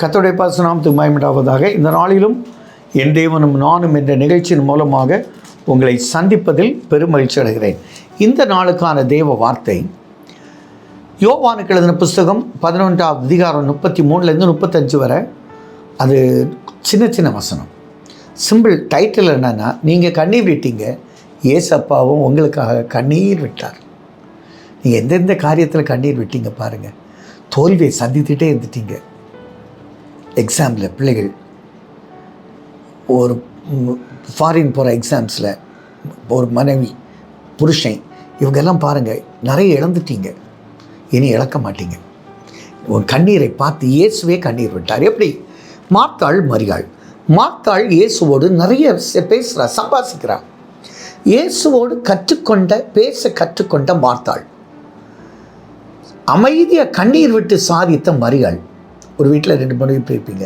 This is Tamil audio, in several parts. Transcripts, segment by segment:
கத்தோடைய பாசனாமத்துக்கு மயமிடாவதாக இந்த நாளிலும் என் தேவனும் நானும் என்ற நிகழ்ச்சியின் மூலமாக உங்களை சந்திப்பதில் பெருமகிழ்ச்சி அடைகிறேன். இந்த நாளுக்கான தேவ வார்த்தை யோவானுக்கு எழுதின புஸ்தகம் பதினொன்றாவது அதிகாரம் முப்பத்தி மூணுலேருந்து முப்பத்தஞ்சு வரை. அது சின்ன சின்ன வசனம். சிம்பிள் டைட்டில் என்னென்னா நீங்கள் கண்ணீர் விட்டீங்க ஏசப்பாவும் உங்களுக்காக கண்ணீர் விட்டார். நீங்கள் எந்தெந்த காரியத்தில் கண்ணீர் விட்டீங்க பாருங்கள் தோல்வியை சந்தித்துட்டே இருந்துட்டீங்க. எக்ஸாமில் பிள்ளைகள் ஒரு ஃபாரின் போகிற எக்ஸாம்ஸில் ஒரு மனைவி புருஷன் இவங்கெல்லாம் பாருங்கள் நிறைய இழந்துட்டீங்க. இனி இழக்க மாட்டீங்க. உன் கண்ணீரை பார்த்து இயேசுவே கண்ணீர் விட்டார். எப்படி? மாத்தாள் மரியாள். மாத்தாள் இயேசுவோடு நிறைய பேசுகிறா சம்பாசிக்கிறா. இயேசுவோடு கற்றுக்கொண்ட பேச கற்றுக்கொண்ட மார்த்தாள். அமைதியாக கண்ணீர் விட்டு சாதித்த மரியாள். ஒரு வீட்டில் ரெண்டு மனைவி போயிருப்பீங்க.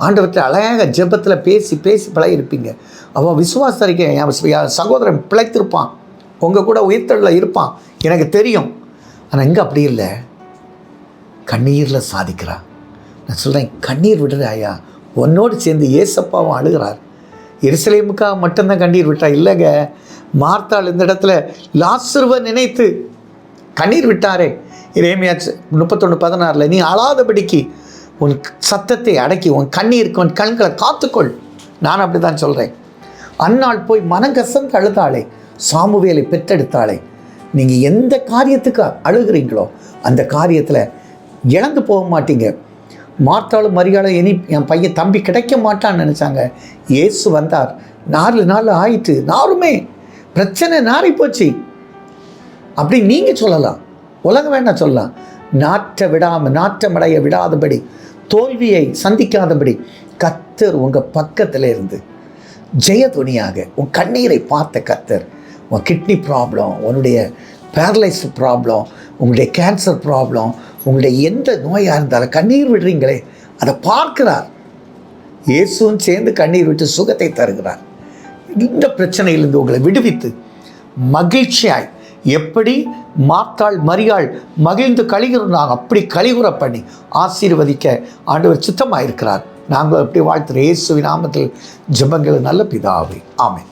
ஆண்டவர்கிட்ட அழகாக ஜெபத்தில் பேசி பேசி பழகிருப்பீங்க அவன் விசுவாசரிக்க என் சகோதரன் பிழைத்திருப்பான். உங்கள் கூட உயிர்த்தலில் இருப்பான். எனக்கு தெரியும். ஆனால் இங்கே அப்படி இல்லை. கண்ணீரில் சாதிக்கிறான் நான் சொல்கிறேன் கண்ணீர் விடுற ஐயா. உன்னோடு சேர்ந்து ஏசப்பாவும் அழுகிறார். எருசலேமுக்காக மட்டும்தான் கண்ணீர் விட்டா இல்லைங்க. மார்த்தாள் இந்த இடத்துல லாசுருவை நினைத்து கண்ணீர் விட்டாரே. இறைமையாச்சு முப்பத்தொன்று பதினாறில் நீ அழாதபடிக்கு உன் சத்தத்தை அடக்கி உன் கண்ணீருக்கு உன் கண்களை காத்துக்கொள். நான் அப்படி தான் சொல்கிறேன் அன்னாள் போய் மனங்கசந்து அழுதாளே சாமுவேலை பெற்றெடுத்தாளே. நீங்கள் எந்த காரியத்துக்கு அழுகிறீங்களோ அந்த காரியத்தில் இழந்து போக மாட்டீங்க. மார்த்தாலும் மரியாதை இனி என் பையன் தம்பி கிடைக்க மாட்டான்னு நினச்சாங்க. இயேசு வந்தார். நாலு நாள் ஆயிட்டு நாருமே பிரச்சனை நாரி போச்சு. அப்படி நீங்கள் சொல்லலாம். உலகம் வேண்டாம் சொல்லலாம். நாற்ற விடாமல் நாற்றமடைய விடாதபடி தோல்வியை சந்திக்காதபடி கத்தர் உங்கள் பக்கத்தில் இருந்து ஜெயதுணியாக உன் கண்ணீரை பார்த்த கத்தர் உன் கிட்னி ப்ராப்ளம் உன்னுடைய பேரலைஸ் ப்ராப்ளம் உங்களுடைய கேன்சர் ப்ராப்ளம் உங்களுடைய எந்த நோயாக இருந்தாலும் கண்ணீர் விடுறீங்களே அதை பார்க்கிறார். இயேசுவும் சேர்ந்து கண்ணீர் விட்டு சுகத்தை தருகிறார். இந்த பிரச்சனையிலிருந்து உங்களை விடுவித்து மகிழ்ச்சியாய் எப்படி மாத்தாள் மரியாள் மகிழ்ந்து கழிகிறாங்க அப்படி கழிவுற பண்ணி ஆசீர்வதிக்க ஆண்டவர் சித்தமாக இருக்கிறார் நாங்கள் அப்படி வாழ்த்துகிற இயேசுவின் நாமத்தில் ஜெபங்கள் நல்ல பிதாவை. ஆமேன்.